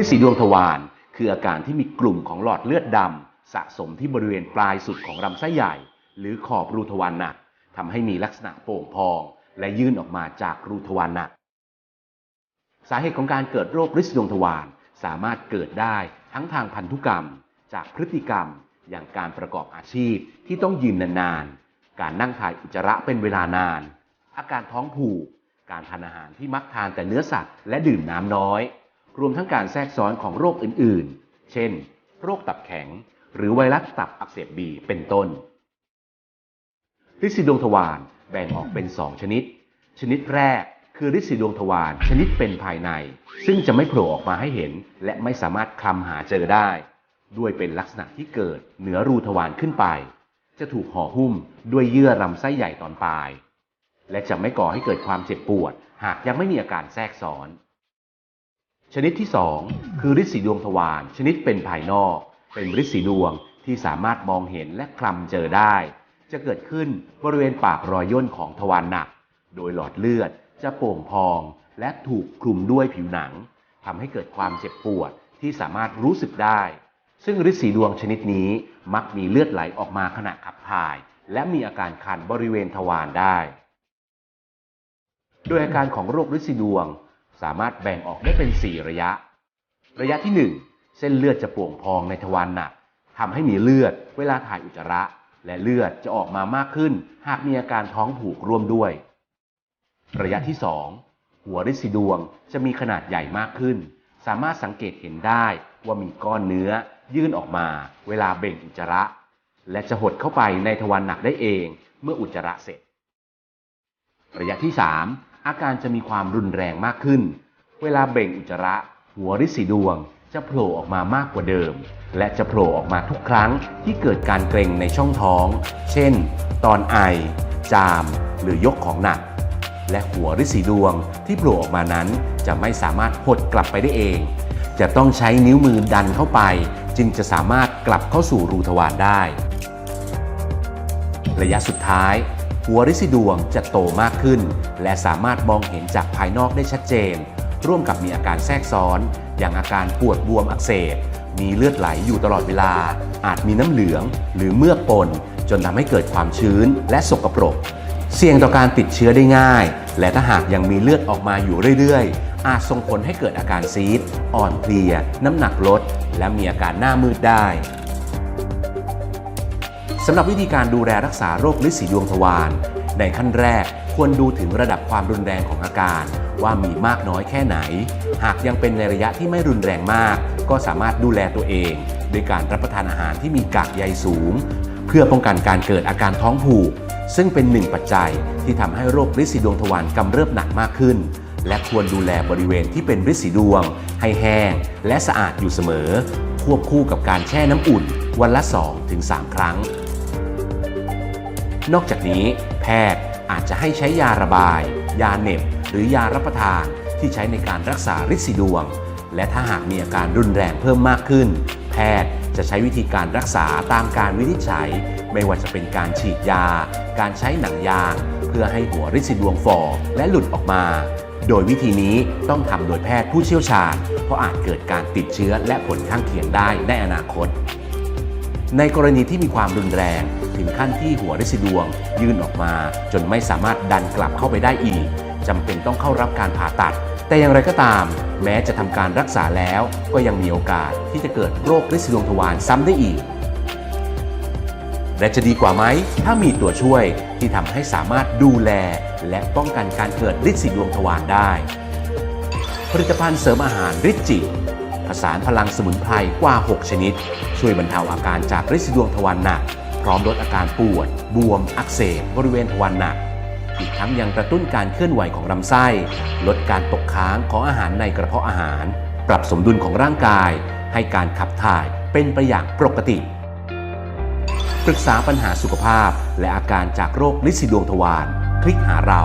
ฤทธิ์สีดวงทวารคืออาการที่มีกลุ่มของหลอดเลือดดำสะสมที่บริเวณปลายสุดของลำไส้ใหญ่ หรือขอบรูทวารหนักทำให้มีลักษณะโป่งพอง และยื่นออกมาจากรูทวารหนัก สาเหตุของการเกิดโรคฤทธิ์สีดวงทวารสามารถเกิดได้ทั้งทางพันธุกรรม จากพฤติกรรมอย่างการประกอบอาชีพที่ต้องยืนนานๆ การนั่งถ่ายอุจจาระเป็นเวลานาน อาการท้องผูก การทานอาหารที่มักทานแต่เนื้อสัตว์และดื่มน้ำน้อย รวมทั้งการแทรกซ้อนของโรคอื่นๆ เช่น โรคตับแข็ง หรือไวรัสตับอักเสบบีเป็นต้นฤทธิ์สีดวงทวารแบ่งออกเป็น 2 ชนิด ชนิดแรกคือฤทธิ์สีดวงทวารชนิดเป็นภายใน ซึ่งจะไม่โผล่ออกมาให้เห็น และไม่สามารถคลำหาเจอได้ ด้วยเป็นลักษณะที่เกิดเหนือรูทวารขึ้นไป จะถูกห่อหุ้มด้วยเยื่อลำไส้ใหญ่ตอนปลาย และจะไม่ก่อให้เกิดความเจ็บปวด หากยังไม่มีอาการแทรกซ้อน ชนิดที่ 2 คือฤทธิ์สีดวงทวารชนิดเป็นภายนอก เป็นฤทธิ์สีดวงที่สามารถมองเห็นและคลำเจอได้ จะเกิดขึ้นบริเวณปากรอยย่นของทวารหนัก โดยหลอดเลือดจะโป่งพองและถูกคลุมด้วยผิวหนังทำให้เกิดความเจ็บปวดที่สามารถรู้สึกได้ ซึ่งฤทธิ์สีดวงชนิดนี้มักมีเลือดไหลออกมาขณะขับถ่าย และมีอาการคันบริเวณทวารได้ โดยอาการของโรคฤทธิ์สีดวง สามารถแบ่งออกได้เป็น 4 ระยะ ระยะที่ 1 เส้นเลือดจะโป่งพองในทวารหนักทำให้มีเลือดเวลาถ่ายอุจจาระ และเลือดจะออกมามากขึ้น หากมีอาการท้องผูกร่วมด้วย ระยะที่ 2 หัวฤทธิ์สีดวงจะมีขนาดใหญ่มากขึ้น สามารถสังเกตเห็นได้ว่ามีก้อนเนื้อยื่นออกมา เวลาเบ่งอุจจาระ และจะหดเข้าไปในทวารหนักได้เอง เมื่ออุจจาระเสร็จ ระยะที่ 3 อาการจะมีความรุนแรงมากขึ้น เวลาเบ่งอุจจาระ หัวริสีดวง จะโผล่ออกมามากกว่าเดิม และจะโผล่ออกมาทุกครั้งที่เกิดการเกร็งในช่องท้อง เช่น ตอนไอ จาม หรือยกของหนัก และหัวริสีดวงที่โผล่ออกมานั้นจะไม่สามารถหดกลับไปได้เอง จะต้องใช้นิ้วมือดันเข้าไป จึงจะสามารถกลับเข้าสู่รูทวารได้ ระยะสุดท้าย หัวฤทธิ์สีดวงจะโตมากขึ้น และสามารถมองเห็นจากภายนอกได้ชัดเจน ร่วมกับมีอาการแทรกซ้อน อย่างอาการปวดบวมอักเสบ มีเลือดไหลอยู่ตลอดเวลา อาจมีน้ำเหลือง หรือเมือกปน จนทำให้เกิดความชื้นและสกปรก เสี่ยงต่อการติดเชื้อได้ง่าย และถ้าหากยังมีเลือดออกมาอยู่เรื่อยๆ อาจส่งผลให้เกิดอาการซีด อ่อนเพลีย น้ำหนักลด และมีอาการหน้ามืดได้ สำหรับวิธีการดูแลรักษาโรคฤทธิ์สีดวงทวารในขั้นแรกควรดูถึงระดับความรุนแรงของอาการ ว่ามีมากน้อยแค่ไหน หากยังเป็นในระยะที่ไม่รุนแรงมาก ก็สามารถดูแลตัวเองโดยการรับประทานอาหารที่มีกากใยสูง เพื่อป้องกันการเกิดอาการท้องผูก ซึ่งเป็นหนึ่งปัจจัยที่ทำให้โรคฤทธิ์สีดวงทวารกำเริบหนักมากขึ้น และควรดูแลบริเวณที่เป็นฤทธิ์สีดวง ให้แห้ง และสะอาดอยู่เสมอ ควบคู่กับการแช่น้ำอุ่น วันละ 2-3 ครั้ง นอกจากนี้แพทย์อาจจะให้ใช้ยาระบาย ยาเหน็บ หรือยารับประทานที่ใช้ในการรักษาฤทธิ์สีดวง และถ้าหากมีอาการรุนแรงเพิ่มมากขึ้น แพทย์จะใช้วิธีการรักษาตามการวินิจฉัย ไม่ว่าจะเป็นการฉีดยา การใช้หนังยาง เพื่อให้หัวฤทธิ์สีดวงฝ่อและหลุดออกมา โดยวิธีนี้ต้องทำโดยแพทย์ผู้เชี่ยวชาญ เพราะอาจเกิดการติดเชื้อและผลข้างเคียงได้ในอนาคต ในกรณีที่มีความรุนแรง ถึงขั้นที่หัวฤทธิ์สีดวง ยื่นออกมา จนไม่สามารถดันกลับเข้าไปได้อีกจำเป็นต้องเข้ารับการผ่าตัด แต่อย่างไรก็ตาม แม้จะทำการรักษาแล้วก็ยังมีโอกาสที่จะเกิดโรคฤทธิ์สีดวงทวารซ้ำได้อีกและจะดีกว่าไหม ถ้ามีตัวช่วยที่ทำให้สามารถดูแล และป้องกันการเกิดฤทธิ์สีดวงทวารได้ ผลิตภัณฑ์เสริมอาหารฤทธิ์จิผสานพลังสมุนไพรกว่า 6 ชนิด ช่วยบรรเทาอาการจากฤทธิ์สีดวงทวารหนัก พร้อมลดอาการปวด บวม อักเสบบริเวณทวารหนัก อีกทั้งยังกระตุ้นการเคลื่อนไหวของลำไส้ ลดการตกค้างของอาหารในกระเพาะอาหาร ปรับสมดุลของร่างกาย ให้การขับถ่ายเป็นไปอย่างปกติปรึกษาปัญหาสุขภาพและอาการจากโรคฤทธิ์สีดวงทวาร คลิกหาเรา